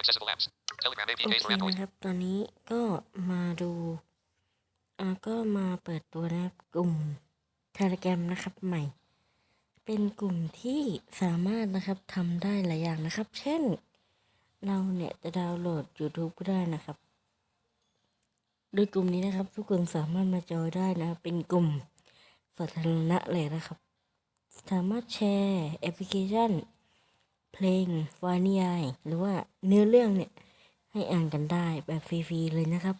นะครับตอนนี้ก็มาดูอ่าก็มาเปิดตัวนะครับกลุ่ม Telegram นะครับใหม่ เป็นกลุ่มที่สามารถนะครับทำได้หลายอย่างนะครับ เช่น เราเนี่ยจะดาวน์โหลด YouTube ก็ได้นะครับ โดยกลุ่มนี้นะครับ ทุกคนสามารถมาจอยได้นะเป็นกลุ่มสาธารณะเลยนะครับ สามารถแชร์แอปพลิเคชัน เพลงวานิยาย หรือว่าเนื้อเรื่องเนี่ย ให้อ่านกันได้แบบฟรีๆเลยนะครับ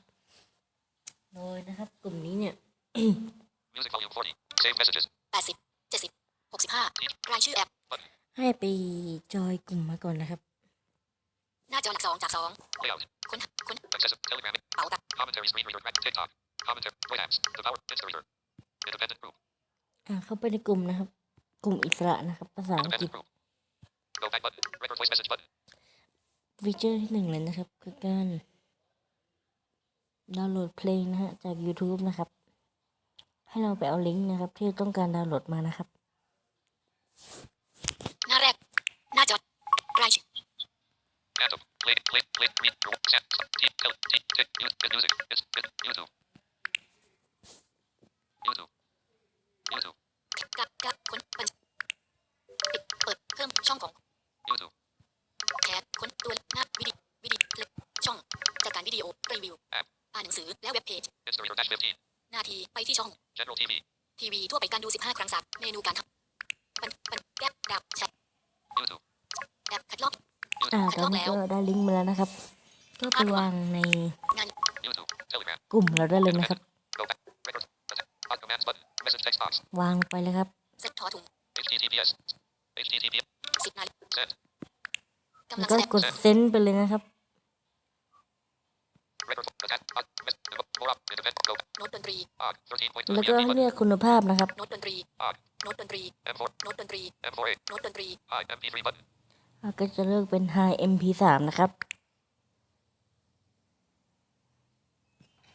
โดยนะครับ กลุ่มนี้เนี่ย Music volume 40. Save messages. แปดสิบเจ็ดสิบหกสิบห้ารายชื่อแอปให้ไปจอยกลุ่มมาก่อนนะครับ หน้าจอหลักสองจากสอง Layout. ค้นหาค้น Accessible. Telegram. เป๋าตัง Commentary screen reader. TikTok. Commentary. Voice apps. The power. Insta reader. Independent group. อ่าเข้าไปในกลุ่มนะครับ กลุ่มอิสระนะครับ ภาษาอังกฤษ ฟีเจอร์ที่หนึ่งเลยนะครับ คือการดาวน์โหลดเพลงนะฮะจาก YouTube นะครับ ให้เราไปเอาลิงก์นะครับ ที่ต้องการดาวน์โหลดมานะครับ หน้าแรก หน้าจอรายชื่อ Atom. Play. Play. Play. Read. Group. Chat. T. Tel. T. T. Use. Get music. It's. It. YouTube. YouTube. YouTube. กับกับค้นบัญปิดเปิดเพิ่มช่องของ YouTube. แชทค้นตัวหน้าวิดีวิดีเพลย์ช่องจัดการวิดีโอรีวิวแอปอ่านหนังสือและเว็บเพจ Insta reader. Dash 15. หน้าทีไปที่ช่อง General TV. ทีวีทั่วไปการดู 15 ครั้งสับเมนูการทำปันปันแก้ดับแชท YouTube. แอปคัดลอกอ่า YouTube. ตอนนี้ก็ได้ลิงก์มาแล้วนะครับ ก็ไปวางในงาน YouTube. Telegram. กลุ่มเราได้เลยนะครับ Go back. Record. Attack. Hot commands button. Message text box. วางไปเลยครับเซ็ตทอถุง HTTPS. HTTPS. แล้ลัวงก็แสดงกดเซนไปเลยนะครับ Record. Attack. Hot. Mess. More up. Independent. Go back. โน้ตดนตรี Og. 13.2แล้วก็ MB ให้ button. เลือกคุณภาพนะครับโน้ตดนตรี Og. โน้ตดนตรี M4. โน้ตดนตรี M4A. โน้ตดนตรี High. MP3 button. แล้วก็จะเลือกเป็น High MP3 นะครับ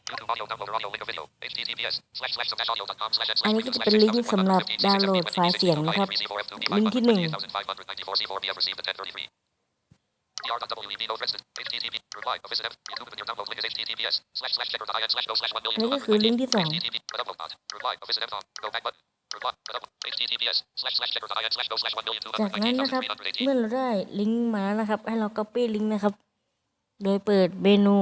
YouTube audio downloader audio link of video. HTTPS. Slash slash slash audio.com slash n อันนี้ก็จะเป็นลิงก์สำหรับดาวน์โหลดไฟล์เสียงนะครับ ลิงก์ที่หนึ่งนี่ก็คือลิงก์ที่สองจากนั้นนะครับเมื่อเราได้ลิงก์มานะครับ ให้เรา copy ลิงก์นะครับ โดยเปิดเมนู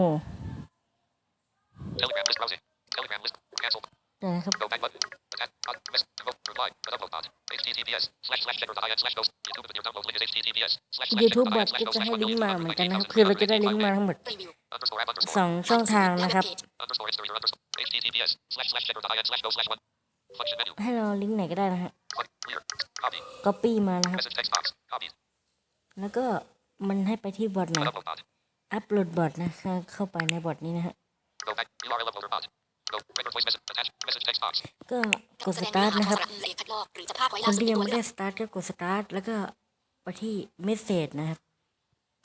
Telegram list browsing. Telegram list. Cancel. เดี๋ยวนะครับ Go back button. Attack. Uh, Miss. Vote. Reply. A download bot. HTTPS. Slash slash checker dot IN slash go. YouTube and your download link is HTTPS. Slash slash YouTube checker บอ dot ท IN ก็ slash go จะ slash ให้1ลิงก์ million. มาเหมือนกันนะครับ คือเราจะได้ลิงก์มาทั้งหมด รีวิว Underscore app underscore. สองช่องทางนะครับ Underscore Insta reader underscore. HTTPS. Slash slash checker.in slash go slash 1. Function menu. ให้เราลิงก์ไหนก็ได้นะฮะ Click. Clear. Copy. copy มานะครับ Message text box. Copy. แล้วก็มันให้ไปที่บอทไหน A download bot. อัปโหลดบอทนะคะเข้าไปในบอทนี้นะฮะ Go back. URL uploader bot. Go. Record voice message. Attach. Message text box. ก็กดแสสดงตาเนื้ร์อทหานะขคอรับงสระเลขคัดลอกหรือจะภาพไว้คล่านสุดที่ยังตัวไม่เลืได้อกสตาร์ทก็กดสตาร์ทแล้วก็ไปที่เมสเซจนะครับ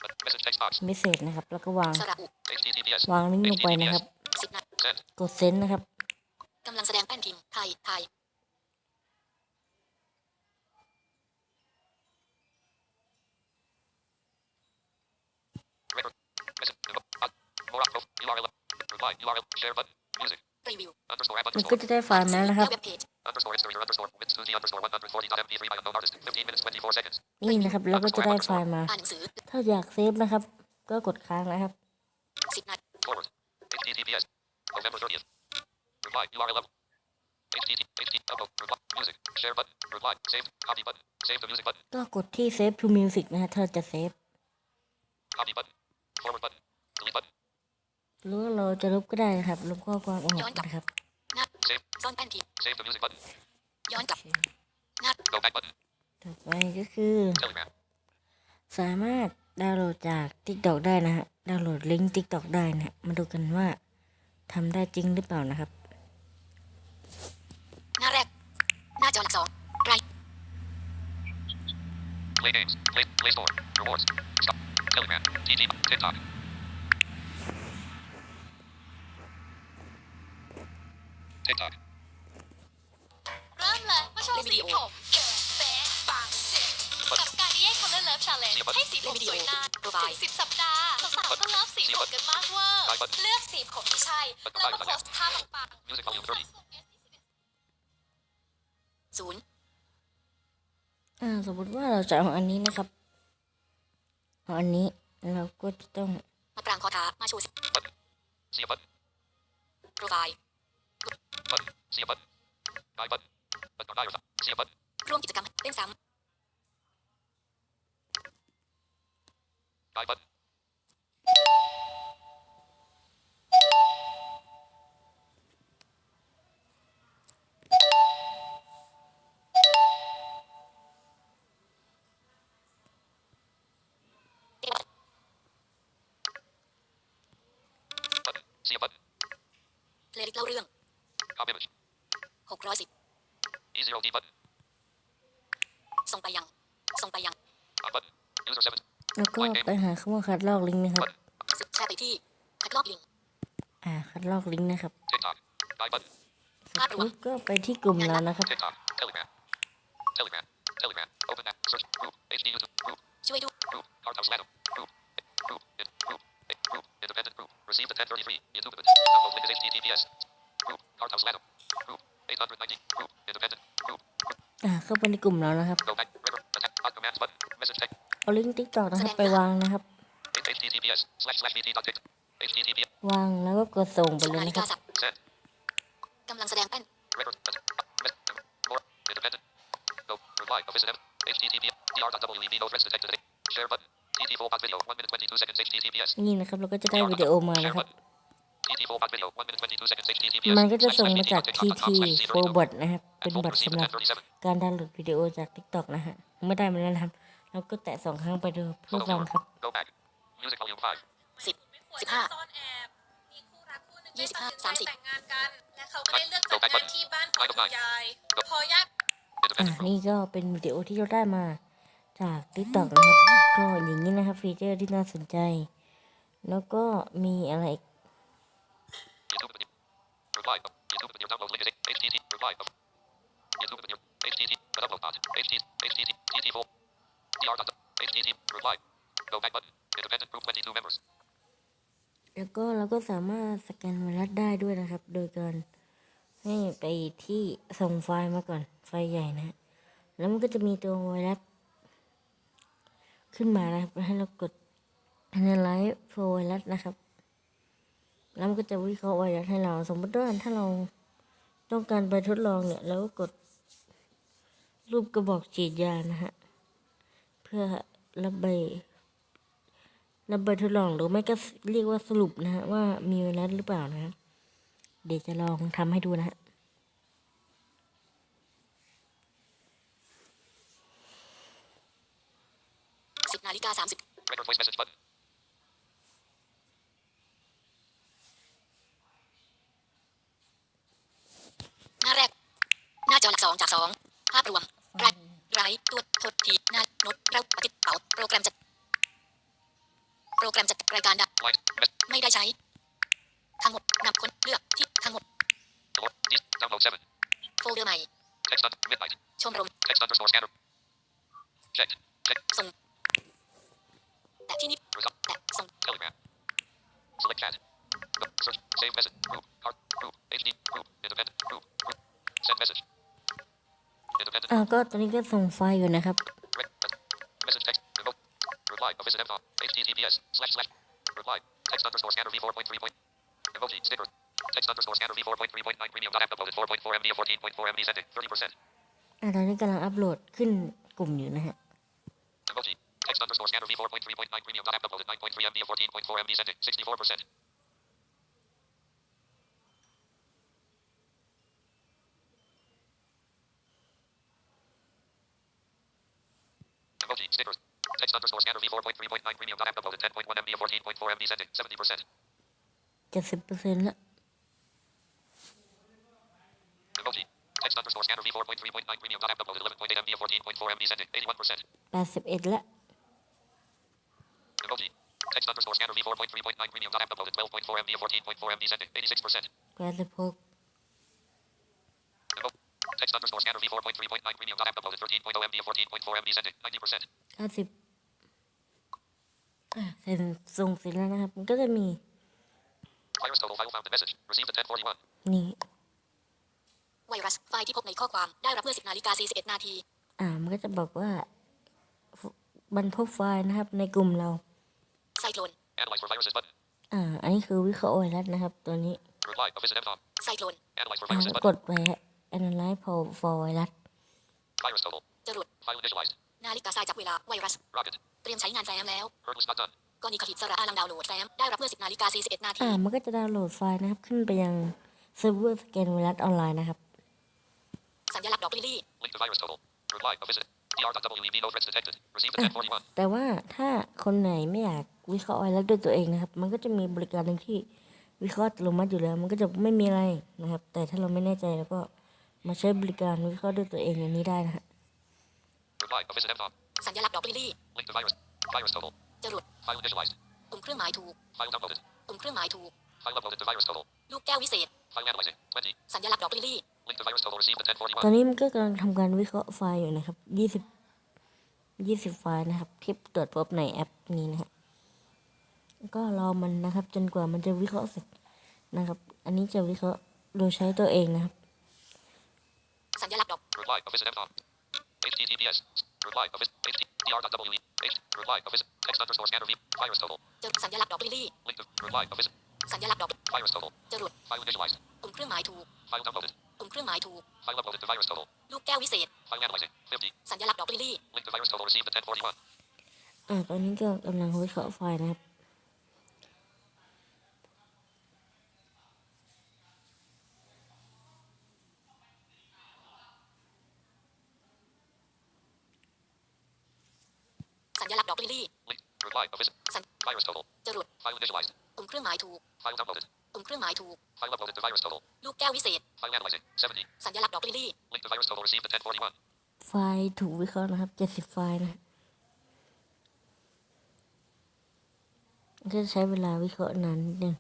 Uh, Message text box. เมสเซจนะครับ แล้วก็วางสระอุ HTTPS. วางลิงก์ลงไปนะครับสิบนา Send. กดเซนนะครับกำลังแสดงแป้นพิมพ์ไทยไทย Record. Message. Uh, more up. URL. Reply. URL. Share button. Music. รีวิว Underscore app มันก็ underscore. จะได้ไฟล์มาแล้วนะครับและเว็บเพจ Underscore Insta reader underscore. Wins Suzy underscore 140.mp3 by unknown artist. 15 minutes 24 seconds. นี่นะครับแล้วก็จะได้ไฟล์มาอ่านหนังสือถ้าอยากเซฟนะครับ ก็กดค้างนะครับสิบนา Forward. HTTPS. November 30th. Reply. URL level. HTTP. HTTP. Upload. Reply. Music. Share button. Reply. Save. Copy button. Save the music button. ก็กดที่ save to music นะฮะถ้าจะเซฟ หรือว่าเราจะลบก็ได้นะครับลบข้อความออกนะครับหน้า Save. ซ่อนแป้นพิมพ์ Save the music button. ย้อนกลับโอเคหน้า Go back button. ต่อไปก็คือ Telegram. สามารถดาวน์โหลดจาก TikTok ได้นะฮะดาวน์โหลดลิงก์ TikTok ได้นะฮะมาดูกันว่าทำได้จริงหรือเปล่านะครับ หน้าแรก หน้าจอหลักสองราย Play games. Play. Play store. Rewards. Stop. Telegram. TG. TikTok. TikTok. เริ่มเลยมาโชว์สีผมเกิดเป๊ะบางเสร็จกับการดิเย่คัลเลอร์เลิฟชาเลนจ์ให้สีผมสวยนานโปรไฟถึล์งสิบสัปดาห์สาวๆก็เลิฟสีผมกันมากเวอร์เลือกสีผมที่ใช่ แล้วมาโพสท่าปัง Music ๆ volume 30. ศูนย์อ่าสมมติว่าเราจะเอาอันนี้นะครับเอาอันนี้เราก็จะต้องมะปรางคอท้ามาชูสิ See a button. โปรไฟล์ ร่วมกิจกรรมเล่นซ้ำเลริกเล่าเรื่อง Copy image. 610 E zero D button. ส่งไปยัง ส่งไปยัง On button. User seven. แล้วก็ไปหาคำว่าคัดลอกลิงก์นะครับสุดแชร์ไปที่คัดลอกลิงก์อ่า คัดลอกลิงก์นะครับ TikTok. Guide button. เสร็จปุ๊บก็ไปที่กลุ่มเรานะครับ TikTok. Telegram. Telegram. Telegram. Open app. Search. Group. HD YouTube. Group. ช่วยดู ในกลุ่มแล้วนะครับเอาลิงก์ติ๊กต็อกนะครับไปวางนะครับ วางแล้วก็กดส่งไปเลยนะครับกำลังแสดงเป็นนี่นะครับเราก็จะได้วิดีโอมานะครับ มันก็จะ Slash ส่ง slash มา bt จาก dot tik dot com TT slash 4 02. bot นะครับ เป็น And บ full อท received สำห at รับ 1037. การดาวน์โหลดวิดีโอจาก TikTok นะฮะไม่ได้มาแล้วนะครับเราก็แตะสองครั้งไปดูเพื่อ Photo ฟัง viewer. ครับ Go back. Music volume 5. สิบไม่ควรสิบห้าซ่อนแอบมีคู่รักคู่หนึงยี่สิบห้าได้ตัดสินใจสามสิบแต่งงานกันและเขาก็ได้เลือกจัดงานที่บ้านของคุณยายพอญาติอ่า Independent group. นี่ก็เป็นวิดีโอที่เราได้มาจาก TikTok นะครับ ก็อย่างนี้นะครับฟีเจอร์ที่น่าสนใจ แล้วก็มีอะไรอีก YouTube menu. Reply. of YouTube menu. Download link is HTTP. Reply. of YouTube menu. HTTP. Upload bot. HTTP. HTTP. TT full. DR. dot- HTTP. Reply. Go back button. Independent group 22 members. แล้วก็เราก็สามารถสแกนไวรัสได้ด้วยนะครับ โดยการให้ไปที่ส่งไฟล์มาก่อน ไฟล์ใหญ่นะ แล้วมันก็จะมีตัวไวรัสขึ้นมานะครับ ให้เรากด analyze for ไวรัสนะครับ แล้วมันก็จะวิเคราะห์ไวรัสให้เรา สมมติว่าถ้าเราต้องการไปทดลองเนี่ยเราก็กดรูปกระบอกฉีดยานะฮะ เพื่อรับใบรับใบทดลองหรือไม่ก็เรียกว่าสรุปนะฮะว่ามีไวรัสหรือเปล่านะฮะเดี๋ยวจะลองทำให้ดูนะฮะสิบนาฬิกาสามสิบ Record voice message button. หน้าแรก หน้าจอหลักสองจากสองภาพรวมไรไรตัวทดทีหน้าโน้ตเราปฏิเป๋าโปรแกรมจัดโปรแกรมจัดรายการดับ Light. Mess. ไม่ได้ใช้ ทั้งหมดนำคนเลือกที่ทั้งหมด Door. East. Download 7. โฟลเดอร์ใหม่ Text on. Midnight. ชมรม Text underscore scanner. Checked. Check. ส่งแต่ที่นี้ Result. แต่ส่ง Telegram. Select chat. Go. Search. Save message. Group. Card. Group. HD. Group. Independent. Group. Group. Send message. Independent. อ่าก็ตอนนี้ก็ส่งไฟล์อยู่นะครับ Red. Message text. Remote. Reply. A visit MTOP. HTTPS. Slash slash. Reply. Text underscore scanner v4.3. point- Emoji. Sticker. Text underscore scanner v4.3.9 premium. Dot app uploaded 4.4 MB 14.4 MB sending. 30%. อ่าตอนนี้กำลังอัปโหลดขึ้นกลุ่มอยู่นะฮะ Emoji. Text underscore scanner v4.3.9 premium. Dot app uploaded 9.3 MB 14.4 MB sending. 64%. Emoji. Stickers. Text underscore scanner v4.3.9 premium. Dot app uploaded 10.1 MB 14.4 MB sending. 70%. เจ็ดสิบเปอร์เซ็นต์ละ Emoji. Text underscore scanner v4.3.9 premium. Dot app uploaded 11.8 MB 14.4 MB sending. 81%. แปดสิบเอ็ดละ Emoji. Text underscore scanner v4.3.9 premium. Dot app uploaded 12.4 MB 14.4 MB sending. 86%. แปดสิบหก Emo- Text underscore scanner v4.3.9 premium. Dot app uploaded 13.0 MB 14.4 MB sending. 90%. เก้าสิบเอะเซ็นส่งเสร็จแล้วนะครับ มันก็จะมี Virus total file found in message. Received at 1041. นี่ ไวรัสไฟล์ที่พบในข้อความได้รับเมื่อ 10นาฬิกา41นาทีอ่า มันก็จะบอกว่าบันพบไฟล์นะครับในกลุ่มเรา ไซโคลน Analyze for viruses button. อ่า อันนี้คือวิเคราะห์ไวรัสนะครับ ตัวนี้ Reply of visit mtom. ไซโคลน Analyze for อ่า viruses ก button. ดไป analyze for for ไวรัส Virus total. จรวด File initialized. นาฬิกาทรายจับเวลาไวรัส Rocket. เตรียมใช้งานแฟ้มแล้ว Hurdles not done. กรณีขหิตสระอาลังดาวน์โหลดแฟ้มได้รับเมื่อ 10นาฬิกา41นาทีอ่ามันก็จะดาวน์โหลดไฟล์นะครับ ขึ้นไปยังเซิร์ฟเวอร์สแกนไวรัสออนไลน์นะครับ สัญลักษณ์ดอกลิลลี่ Link to virus total. Reply of visit. dr.web no threats detected. Received at 1041. แต่ว่าถ้าคนไหนไม่อยากวิเคราะห์ไวรัสด้วยตัวเองนะครับ มันก็จะมีบริการหนึ่งที่วิเคราะห์อัตโนมัติอยู่แล้ว มันก็จะไม่มีอะไรนะครับ แต่ถ้าเราไม่แน่ใจเราก็ มาใช้บริการวิเคราะห์ด้วยตัวเองอันนี้ได้นะฮะ Reply of visit mtom. สัญลักษณ์ดอกลิลลี่ Link to virus. Virus total. จรวด File initialized. ปุ่มเครื่องหมายถูก File downloaded. ปุ่มเครื่องหมายถูก File uploaded to virus total. ลูกแก้ววิเศษ File analyzing. 20. สัญลักษณ์ดอกลิลลี่ Link to virus total received at ตอน 1041. นี้มันก็กำลังทำการวิเคราะห์ไฟล์อยู่นะครับยี่สิบยี่สิบไฟล์นะครับที่ตรวจพบในแอปนี้นะฮะก็รอมันนะครับ จนกว่ามันจะวิเคราะห์เสร็จนะครับ อันนี้จะวิเคราะห์โดยใช้ตัวเองนะครับ สัญลักษณ์ดอก Reply of visit mtom. HTTPS. Reply of visit. HT. dr.we. H. Reply of visit. Text underscore scanner v. Virus total. จรวดสัญลักษณ์ดอกลิลลี่ Link to reply of visit. สัญลักษณ์ดอก Virus total. จรวด File initialized. ปุ่มเครื่องหมายถูก File downloaded. ปุ่มเครื่องหมายถูก File uploaded to virus total. ลูกแก้ววิเศษ File analyzing. 50. สัญลักษณ์ดอกลิลลี่ Link to virus total received at 1041. อ่าตอนนี้ก็กำลังวิเคราะห์ไฟล์นะครับ สัญลักษณ์ ดอกลิลลี่ Link. Reply of visit. สัญ Virus total. จรวด File initialized. ปุ่มเครื่องหมายถูก File downloaded. ปุ่มเครื่องหมายถูก File uploaded to virus total. ลูกแก้ววิเศษ File analyzing. 70. สัญลักษณ์ดอกลิลลี่ Link to virus total received at 1041. ไฟล์ถูกวิเคราะห์นะครับเจ็ดสิบไฟล์นะฮะมันก็จะใช้เวลาวิเคราะห์นานนิดนึง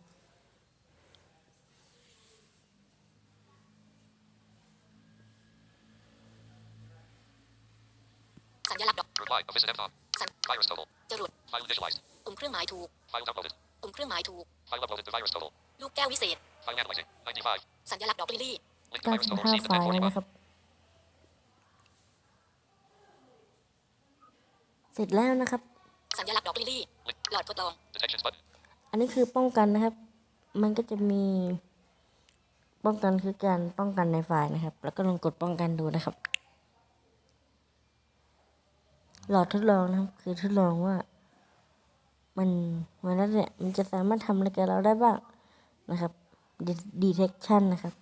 สัญลักษณ์ดอก Reply of visit mtom. สัญ Virus total. จรวด File initialized. ปุ่มเครื่องหมายถูก File downloaded. ปุ่มเครื่องหมายถูก File uploaded to virus total. ลูกแก้ววิเศษ File analyzing. 95. สัญลักษณ์ดอกลิลลี่ Link to virus total 95 received ไฟ at ล์แล้ว 1041. นะครับ เสร็จแล้วนะครับ สัญลักษณ์ดอกลิลลี่ Link. หลอดทดลอง Detections button. อันนี้คือป้องกันนะครับ มันก็จะมีป้องกันคือการป้องกันในไฟล์นะครับ แล้วก็ลองกดป้องกันดูนะครับ หลอดทดลองนะครับคือทดลองว่า มันไวรัสเนี่ยมันจะสามารถทำอะไรกับเราได้บ้างนะครับ detection นะครับ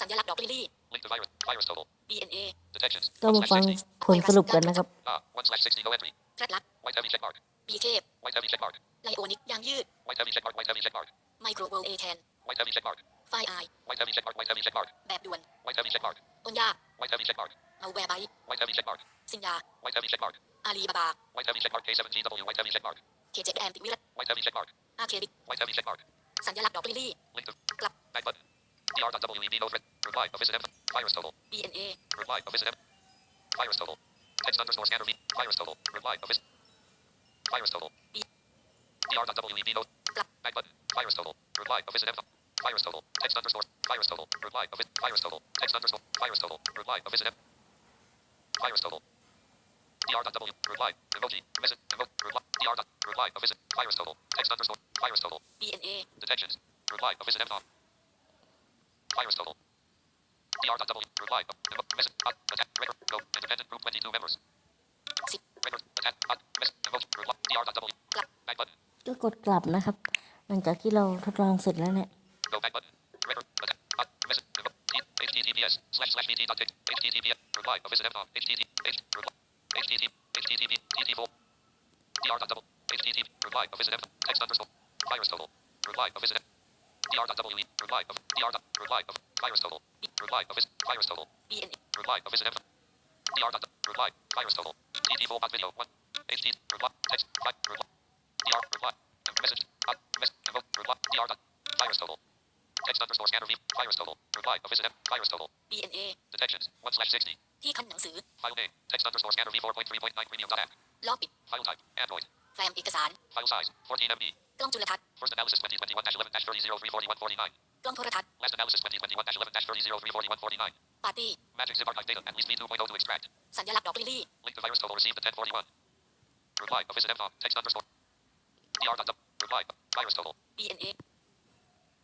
สัญลักษณ์ดอกลิลลี่ Link to virus. Virus total. DNA Detections. ก็1มา slash ฟัง 60. ผลสรุปกันนะครับ Ah. 1 slash 60. No entry. แรดลัก White heavy check mark. บีเคฟ White heavy check mark. ไลโอนิกยางยืด White heavy check mark. White heavy check mark. ไมโครเวลเอแคน White heavy check mark. ไฟไอ White heavy check mark. White heavy check mark. แบบด่วน White heavy check mark. ต้นยา White heavy check mark. เอาแวร์ไบ White heavy check mark. สินยา White heavy check mark. อาลีบาบา White heavy check mark. K7GW. White heavy check mark. เคเจ็ดแอมติวิรัต White heavy check mark. อาเคบิก White heavy check mark. สัญลักษณ์ดอกลิลลี่ Link to กลับ back button. dr.web no threat. Reply of visit m. Virus total. DNA Reply of visit m. Virus total. Text underscore scanner v. Virus total. Reply of visit. Virus total. B. dr.web no. Blah. Back button. Virus total. Reply of visit m. Virus total. Text underscore. Virus total. Reply of visit. Virus total. Text underscore. Virus total. Reply of visit m. Virus total. dr.w. Reply. Emoji. Message. Emoji. Reply. dr. dot- Reply of visit. Virus total. Text underscore. Virus total. DNA Detections. Reply of visit m. Virus total. dr.w. Reply of emo- message. Hot. Attack. Record. Go. Independent group 22 members. สิบ Record. Attack. Hot. Message. Emoji. Reply. dr.w. กลับ Back button. ก็กดกลับนะครับ หลังจากที่เราทดลองเสร็จแล้วเนี่ย Go back button. Record. Hot. Message. HTTPS. Slash slash VT dot. HTTPS. Reply visit m. HTTP. HTTP. HTTP. TT4. dr.w. HTTP. Reply visit m. Text underscore. Virus total. Reply visit m. dr.w. Reply of. dr. dot- Reply of. Virus total. Reply of. Virus total. Reply of dr. dot- Reply. Virus total. TT4 hot video. 1. HT. Reply. Text. Reply. Dr. Reply. Message. Hot. Mess. Reply. dr. dot- Virus total. Text underscore scanner v. Virus total. Reply of visit m. Virus total. DNA Detections. 1 slash 60. ที่คันหนังสือ File name. Text underscore scanner v 4.3.9 premium dot app. ล้อปิด File type. Android. แฟ้มเอกสาร File size 14 MB. กล้องจุลทรรศน์ First analysis 2021-11-30-341-49. Gong Thorathast Last analysis 2021-11-30-341-49. ปาร์ตี้ Magic zip archive data. At least v2.0 to extract. สัญลักษณ์ดอกลิลลี่ Link to virus total received at 1041. Reply. A visit mthom. Text underscore. dr. dot dub- Reply. Virus total.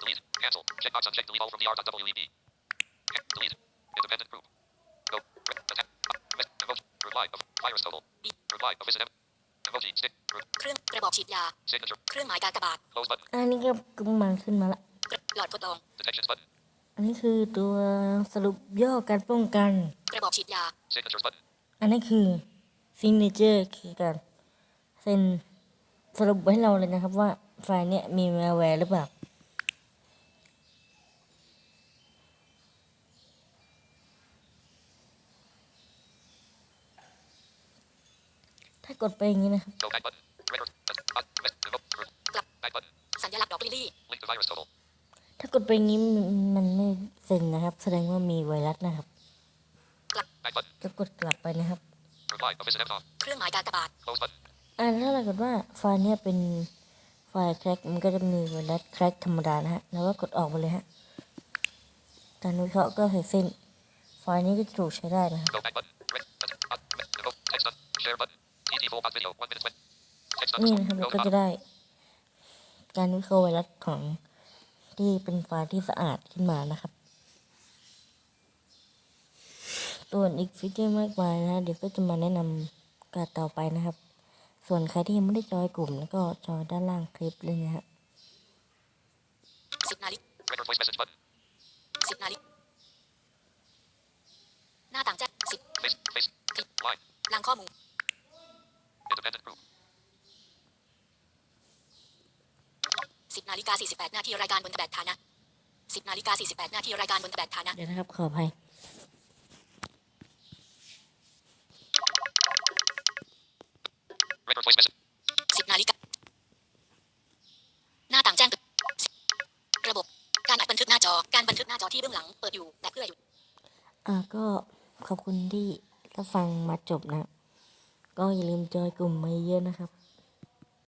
Delete. Cancel. Checkbox uncheck. Delete all from dr.web. Ca- Delete. Independent group. Go. Re- Attack. Mess. Emoji. Reply. Of virus total. Reply. Of visit M. Emoji. Stick. Re- เครื่องกระบอกฉีดยา Signature. เครื่องหมายการกบาด Close button. อันนี้ก็กำลังขึ้นมาละกระหลอดทดลอง Detections button. อันนี้คือตัวสรุปย่อการป้องกัน กระบอกฉีดยา Signatures button. อันนี้คือ signature คือการเซ็นสรุปไว้ให้เราเลยนะครับว่าไฟล์เนี้ยมี malware หรือเปล่า ถ้ากดไปอย่างนี้นะครับ Go back button. Record. Uh, uh, mess. Evoke. Re- กลับ Back button. สัญลักษณ์ดอกลิลี่ถ้ากดไปอย่างนี้มันไม่เซ็นนะครับ แสดงว่ามีไวรัสนะครับก็กดกลับไปนะครับเครื่องหมายการกบาดอ่าถ้าเรากดว่าไฟล์เนี้ยเป็นไฟล์แคร็กมันก็จะมีไวรัสแคร็กธรรมดานะฮะแล้วก็กดออกไปเลยฮะการวิเคราะห์ก็เสร็จสิ้นไฟล์นี้ก็จะถูกใช้ได้นะครับ Go back button. Red. Uh, uh, mess. Evoke. Text un- Share button. TT full box video. One minute when. Text นี่ underscore. นะครับ Go เราก็ button. จะได้ การวิเคราะห์ไวรัสของที่เป็นไฟล์ที่สะอาดขึ้นมานะครับ ส่วนอีกฟีเจอร์มากมายนะ เดี๋ยวก็จะมาแนะนำการต่อไปนะครับ ส่วนใครที่ยังไม่ได้จอยกลุ่ม แล้วก็จอยด้านล่างคลิปเลยนะฮะสิบนาฬิก Record voice message button. สิบนาฬิกหน้าต่างแจ้งสิบ Face. Face. Line. ลังข้อมูล Independent group. สิบ นาฬิกาสี่สิบแปดนาทีรายการบนแบบฐานะสิบนาฬิกาสี่สิบแปดนาทีรายการบนแบบฐานะเดี๋ยวนะครับขออภัย Record voice message. สิบนาฬิกาหน้าต่างแจ้งเตือนระบบการอัดบันทึกหน้าจอการบันทึกหน้าจอที่เบื้องหลังเปิดอยู่แต่เพื่อหยุดอ่าก็ขอบคุณที่รับฟังมาจบนะ ก็อย่าลืมจอยกลุ่มมาเยอะนะครับ